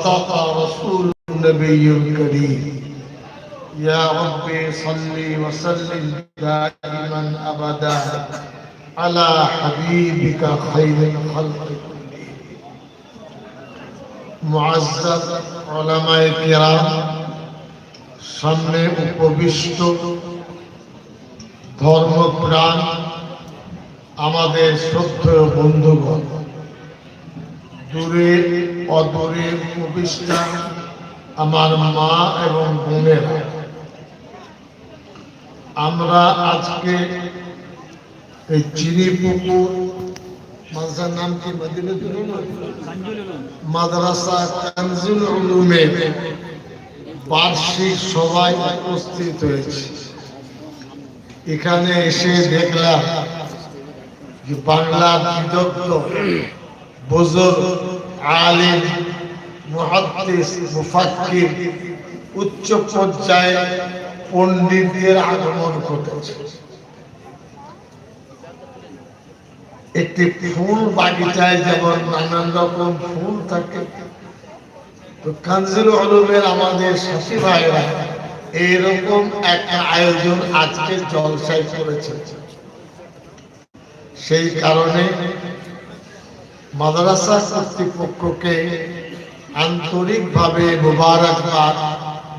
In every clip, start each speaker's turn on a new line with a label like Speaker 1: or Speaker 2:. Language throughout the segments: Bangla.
Speaker 1: صدق رسول النبي الكريم يا ربي صل وسلم دائما ابدا على حبيبك خير الخلق كلهم معزز علماء কিরাম সামনে উপবিষ্ট ধর্মপ্রাণ আমাদের শ্রদ্ধেয় বন্ধুগণ দূরে অদূরে উপবিষ্টা আমার মা এবং বোনেরা। আমরা আজকে এই চিনি পুকুর মাদ্রাসার নাম কি? মাদ্রাসা কানজুল উলুমে বার্ষিক সভায় উপস্থিত হয়েছে। এখানে এসে দেখলাম যে বাংলার বিদগ্ধ, বুজুর্গ আলিম, মুহাদ্দিস, মুফাক্কির উচ্চ পর্যায়ে পণ্ডিতদের আগমন ঘটেছে। একটি ফুল বাগিচায় যেমন নানান রকম ফুল থাকে, তো কানজিল হলুমের আমাদের শাশি ভাইরা এইরকম একটা আয়োজন আজকে জলসায় করেছে। সেই কারণে মাদ্রাসা কর্তৃপক্ষকে আন্তরিকভাবে মোবারকবাদ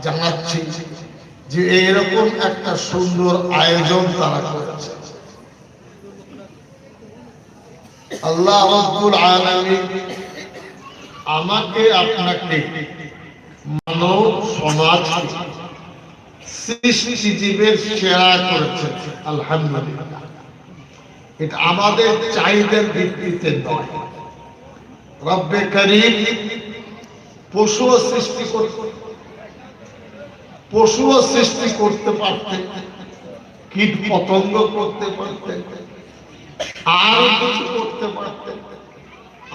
Speaker 1: জানাচ্ছি যে এইরকম একটা সুন্দর আয়োজন তারা করেছে। আল্লাহ রব্বুল আলামিন আমাকে আপনাকে মানব সমাজ সৃষ্টিজীবের সেরা করেছেন আলহামদুলিল্লাহ। এটা আমাদের চাহিদার ভিত্তিতে নয়। রব্বে করিম সৃষ্টি করতে সৃষ্টি করতে পারতেন কীট পতঙ্গ করতে আর কিছু করতে পারতেন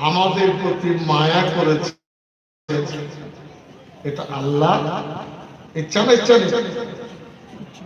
Speaker 1: আমাদের প্রতি মায়া করেছে। এটা আল্লাহ ইচ্ছা ইচ্ছা